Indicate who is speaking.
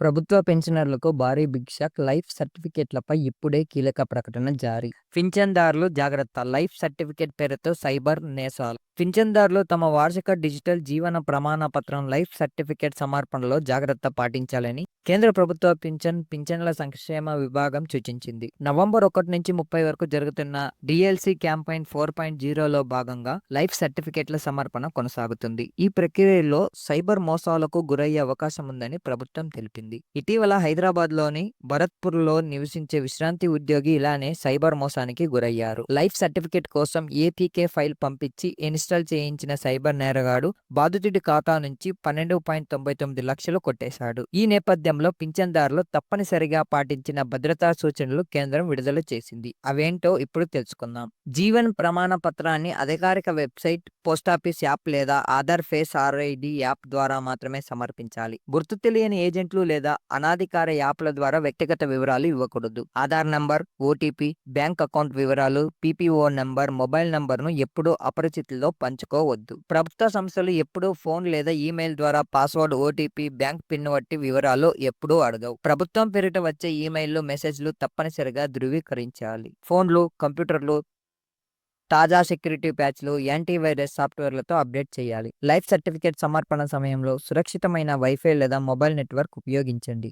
Speaker 1: ప్రభుత్వ పెన్షనర్లకు భారీ బిగ్ షాక్ లైఫ్ సర్టిఫికెట్లపై ఇప్పుడే కీలక ప్రకటన జారీ. పింఛన్దారులు జాగ్రత్త లైఫ్ సర్టిఫికెట్ పేరుతో సైబర్ నేసాలు పింఛన్దారులు తమ వార్షిక డిజిటల్ జీవన ప్రమాణ పత్రం లైఫ్ సర్టిఫికెట్ సమర్పణలో జాగ్రత్త పాటించాలని కేంద్ర ప్రభుత్వ పింఛన్ పింఛన్ల సంక్షేమ విభాగం సూచించింది. నవంబర్ ఒకటి నుంచి ముప్పై వరకు జరుగుతున్న డిఎల్సి క్యాంపైన్ ఫోర్ పాయింట్ జీరోలో భాగంగా లైఫ్ సర్టిఫికెట్ల సమర్పణ కొనసాగుతుంది. ఈ ప్రక్రియలో సైబర్ మోసాలకు గురయ్యే అవకాశం ఉందని ప్రభుత్వం తెలిపింది. ఇటీవల హైదరాబాద్లోని భరత్పూర్లో నివసించే విశ్రాంతి ఉద్యోగి ఇలానే సైబర్ మోసానికి గురయ్యారు. లైఫ్ సర్టిఫికేట్ కోసం ఏపీకే ఫైల్ పంపించి ఇన్స్టాల్ చేయించిన సైబర్ నేరగాడు బాధితుడి ఖాతా నుంచి పన్నెండు పాయింట్ తొంభై తొమ్మిది లక్షలు కొట్టేశాడు. ఈ నేపథ్యంలో పింఛన్దారులు తప్పనిసరిగా పాటించిన భద్రతా సూచనలు కేంద్రం విడుదల చేసింది. అవేంటో ఇప్పుడు తెలుసుకుందాం. జీవన్ ప్రమాణ పత్రాన్ని అధికారిక వెబ్సైట్ పోస్టాఫీస్ యాప్ లేదా ఆధార్ ఫేస్ ఆర్ఐడి యాప్ ద్వారా మాత్రమే సమర్పించాలి. గుర్తు తెలియని ఏజెంట్లు లేదా అనాధికార యాప్ల ద్వారా వ్యక్తిగత వివరాలు ఇవ్వకూడదు. Aadhaar number OTP bank account వివరాలు పీపీఓ నంబర్ మొబైల్ నంబర్ను ఎప్పుడూ అపరిచితుల్లో పంచుకోవద్దు. ప్రభుత్వ సంస్థలు ఎప్పుడూ ఫోన్ లేదా ఈమెయిల్ ద్వారా పాస్వర్డ్ ఓటీపీ బ్యాంక్ పిన్ వంటి వివరాలు ఎప్పుడూ అడగవు. ప్రభుత్వం పేరిట వచ్చే ఈమెయిల్లు మెసేజ్లు తప్పనిసరిగా ధృవీకరించాలి. ఫోన్లు కంప్యూటర్లు తాజా సెక్యూరిటీ ప్యాచ్లు యాంటీవైరస్ సాఫ్ట్వేర్లతో అప్డేట్ చేయాలి. లైఫ్ సర్టిఫికేట్ సమర్పణ సమయంలో సురక్షితమైన వైఫై లేదా మొబైల్ నెట్వర్క్ ఉపయోగించండి.